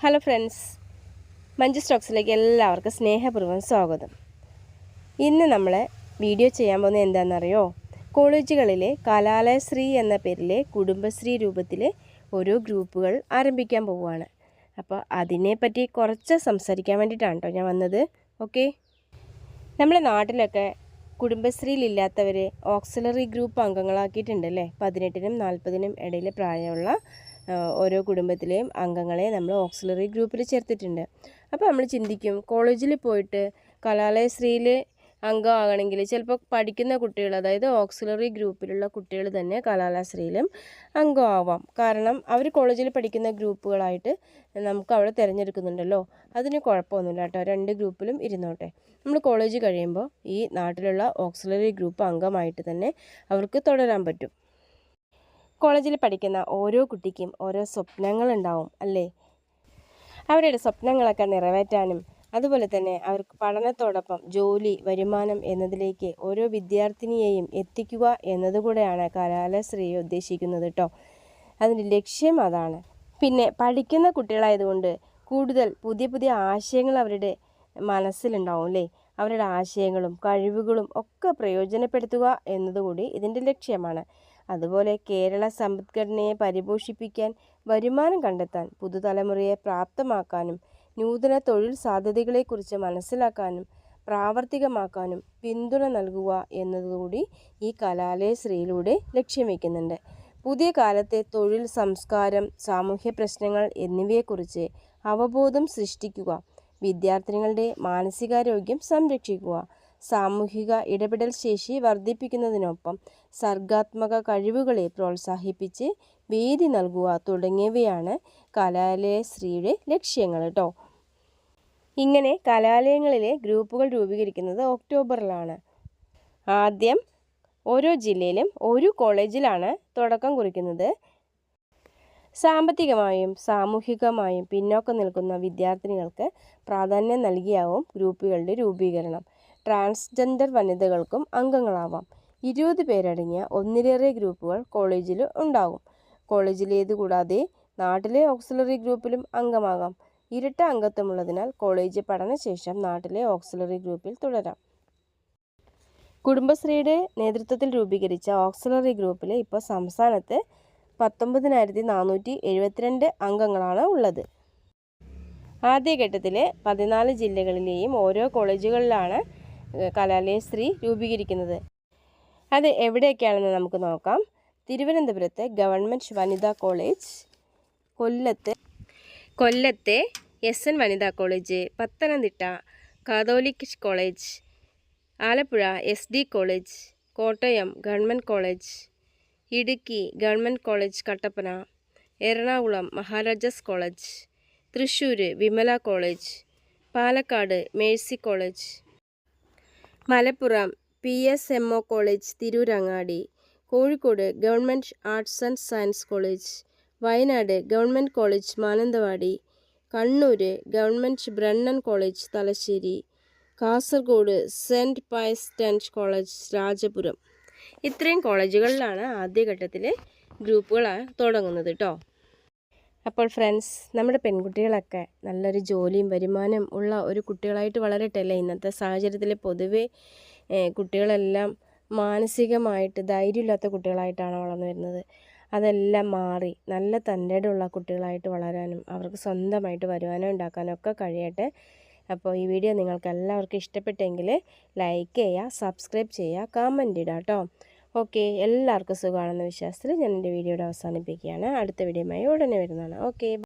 Hello friends Manju സ്റ്റോക്സിലേക്ക് എല്ലാവർക്കും സ്നേഹപൂർവം സ്വാഗതം. ഇന്ന് നമ്മൾ വീഡിയോ ചെയ്യാൻ പോകുന്നത് എന്താണെന്നറിയോ? കോളേജുകളിലെ കലാലയശ്രീ എന്ന പേരിലെ കുടുംബശ്രീ രൂപത്തിലെ ഓരോ ഗ്രൂപ്പുകൾ ആരംഭിക്കാൻ പോവുകയാണ്. അപ്പോൾ അതിനെപ്പറ്റി കുറച്ച് സംസാരിക്കാൻ വേണ്ടിയിട്ടാണ് ഞാൻ വന്നത്. ഓക്കെ നമ്മുടെ നാട്ടിലൊക്കെ കുടുംബശ്രീയിലില്ലാത്തവരെ ഓക്സിലറി ഗ്രൂപ്പ് അംഗങ്ങളാക്കിയിട്ടുണ്ടല്ലേ പതിനെട്ടിനും നാൽപ്പതിനും ഇടയിൽ പ്രായമുള്ള ഓരോ കുടുംബത്തിലെയും അംഗങ്ങളെ നമ്മൾ ഓക്സിലറി ഗ്രൂപ്പിൽ ചേർത്തിട്ടുണ്ട്. അപ്പോൾ നമ്മൾ ചിന്തിക്കും കോളേജിൽ പോയിട്ട് കലാലയശ്രീയിൽ അംഗമാകണമെങ്കിൽ ചിലപ്പോൾ പഠിക്കുന്ന കുട്ടികൾ അതായത് ഓക്സിലറി ഗ്രൂപ്പിലുള്ള കുട്ടികൾ തന്നെ കലാലയശ്രീയിലും അംഗമാവാം കാരണം അവർ കോളേജിൽ പഠിക്കുന്ന ഗ്രൂപ്പുകളായിട്ട് നമുക്ക് അവിടെ തിരഞ്ഞെടുക്കുന്നുണ്ടല്ലോ. അതിന് കുഴപ്പമൊന്നുമില്ല കേട്ടോ. രണ്ട് ഗ്രൂപ്പിലും ഇരുന്നോട്ടെ. നമ്മൾ കോളേജ് കഴിയുമ്പോൾ ഈ നാട്ടിലുള്ള ഓക്സിലറി ഗ്രൂപ്പ് അംഗമായിട്ട് തന്നെ അവർക്ക് തുടരാൻ പറ്റും. കോളേജിൽ പഠിക്കുന്ന ഓരോ കുട്ടിക്കും ഓരോ സ്വപ്നങ്ങളുണ്ടാവും അല്ലേ? അവരുടെ സ്വപ്നങ്ങളൊക്കെ നിറവേറ്റാനും അതുപോലെ തന്നെ അവർക്ക് പഠനത്തോടൊപ്പം ജോലി വരുമാനം എന്നതിലേക്ക് ഓരോ വിദ്യാർത്ഥിനിയെയും എത്തിക്കുക എന്നതുകൂടെയാണ് കലാലയശ്രീ ഉദ്ദേശിക്കുന്നത് കേട്ടോ അതിന്റെ ലക്ഷ്യം അതാണ്. പിന്നെ പഠിക്കുന്ന കുട്ടികളായതുകൊണ്ട് കൂടുതൽ പുതിയ പുതിയ ആശയങ്ങൾ അവരുടെ മനസ്സിലുണ്ടാവും അല്ലേ? അവരുടെ ആശയങ്ങളും കഴിവുകളും ഒക്കെ പ്രയോജനപ്പെടുത്തുക എന്നതുകൂടി ഇതിന്റെ ലക്ഷ്യമാണ്. അതുപോലെ കേരള സമ്പദ്ഘടനയെ പരിപോഷിപ്പിക്കാൻ വരുമാനം കണ്ടെത്താൻ പുതുതലമുറയെ പ്രാപ്തമാക്കാനും നൂതന തൊഴിൽ സാധ്യതകളെക്കുറിച്ച് മനസ്സിലാക്കാനും പ്രാവർത്തികമാക്കാനും പിന്തുണ നൽകുക എന്നതുകൂടി ഈ കലാലയ ശ്രീയിലൂടെ ലക്ഷ്യം വയ്ക്കുന്നുണ്ട് പുതിയ കാലത്തെ തൊഴിൽ സംസ്കാരം സാമൂഹ്യ പ്രശ്നങ്ങൾ എന്നിവയെക്കുറിച്ച് അവബോധം സൃഷ്ടിക്കുക വിദ്യാർത്ഥിനികളുടെ മാനസികാരോഗ്യം സംരക്ഷിക്കുക സാമൂഹിക ഇടപെടൽ ശേഷി വർദ്ധിപ്പിക്കുന്നതിനൊപ്പം സർഗാത്മക കഴിവുകളെ പ്രോത്സാഹിപ്പിച്ച് വേദി നൽകുക തുടങ്ങിയവയാണ് കലാലയശ്രീയുടെ ലക്ഷ്യങ്ങൾ കേട്ടോ ഇങ്ങനെ കലാലയങ്ങളിലെ ഗ്രൂപ്പുകൾ രൂപീകരിക്കുന്നത് ഒക്ടോബറിലാണ്. ആദ്യം ഓരോ ജില്ലയിലും ഒരു കോളേജിലാണ് തുടക്കം കുറിക്കുന്നത്. സാമ്പത്തികമായും സാമൂഹികമായും പിന്നോക്കം നിൽക്കുന്ന വിദ്യാർത്ഥിനികൾക്ക് പ്രാധാന്യം നൽകിയാവും ഗ്രൂപ്പുകളുടെ രൂപീകരണം. ട്രാൻസ്ജെൻഡർ വനിതകൾക്കും അംഗങ്ങളാവാം. ഇരുപത് പേരടങ്ങിയ ഒന്നിലേറെ ഗ്രൂപ്പുകൾ കോളേജിൽ ഉണ്ടാകും. കോളേജിലേത് കൂടാതെ നാട്ടിലെ ഓക്സിലറി ഗ്രൂപ്പിലും അംഗമാകാം. ഇരട്ട അംഗത്വമുള്ളതിനാൽ കോളേജ് പഠനശേഷം നാട്ടിലെ ഓക്സിലറി ഗ്രൂപ്പിൽ തുടരാം. കുടുംബശ്രീയുടെ നേതൃത്വത്തിൽ രൂപീകരിച്ച ഓക്സിലറി ഗ്രൂപ്പിൽ ഇപ്പോൾ സംസ്ഥാനത്ത് പത്തൊമ്പതിനായിരത്തി നാനൂറ്റി എഴുപത്തിരണ്ട് അംഗങ്ങളാണ് ഉള്ളത്. ആദ്യഘട്ടത്തിലെ പതിനാല് ജില്ലകളിലെയും ഓരോ കോളേജുകളിലാണ് ഏഹ്, കലാലയശ്രീ രൂപീകരിക്കുന്നത്. അത് എവിടെയൊക്കെയാണെന്ന് നമുക്ക് നോക്കാം. തിരുവനന്തപുരത്തെ ഗവൺമെന്റ് വനിതാ കോളേജ് കൊല്ലത്തെ കൊല്ലത്തെ എസ് എൻ വനിതാ college Pathanamthitta Catholic college Alappuzha S D college Kottayam government college Idukki government college Kattappana Ernakulam Maharajas college Thrissur Vimala college Palakkad mercy college Malappuram P S M O college Tirurangadi. Kozhikode government arts and science college. Wayanad government college Mananthavady. Kannur government Brennen college Thalassery. Kasaragod saint Pius tenth college Rajapuram. ഇത്രയും കോളേജുകളിലാണ് ആദ്യഘട്ടത്തിൽ ഗ്രൂപ്പുകൾ തുടങ്ങുന്നത് കേട്ടോ അപ്പോൾ friends നമ്മുടെ പെൺകുട്ടികളൊക്കെ നല്ലൊരു ജോലിയും വരുമാനം ഉള്ള ഒരു കുട്ടികളായിട്ട് വളരട്ടെ അല്ലേ ഇന്നത്തെ സാഹചര്യത്തിൽ പൊതുവേ കുട്ടികളെല്ലാം മാനസികമായിട്ട് ധൈര്യമില്ലാത്ത കുട്ടികളായിട്ടാണ് വളർന്നു വരുന്നത്. അതെല്ലാം മാറി നല്ല തന്റെടുള്ള കുട്ടികളായിട്ട് വളരാനും അവർക്ക് സ്വന്തമായിട്ട് വരുമാനം ഉണ്ടാക്കാനും ഒക്കെ കഴിയട്ടെ. അപ്പോൾ ഈ വീഡിയോ നിങ്ങൾക്ക് എല്ലാവർക്കും ഇഷ്ടപ്പെട്ടെങ്കിൽ ലൈക്ക് ചെയ്യുക സബ്സ്ക്രൈബ് ചെയ്യുക കമന്റ് ഇടാം കേട്ടോ. ഓക്കെ എല്ലാവർക്കും സുഖമാണെന്ന വിശ്വാസത്തിൽ ഞാൻ എന്റെ വീഡിയോയുടെ അവസാനിപ്പിക്കുകയാണ്. അടുത്ത വീഡിയോയുമായി ഉടനെ വരുന്നതാണ്. ഓക്കെ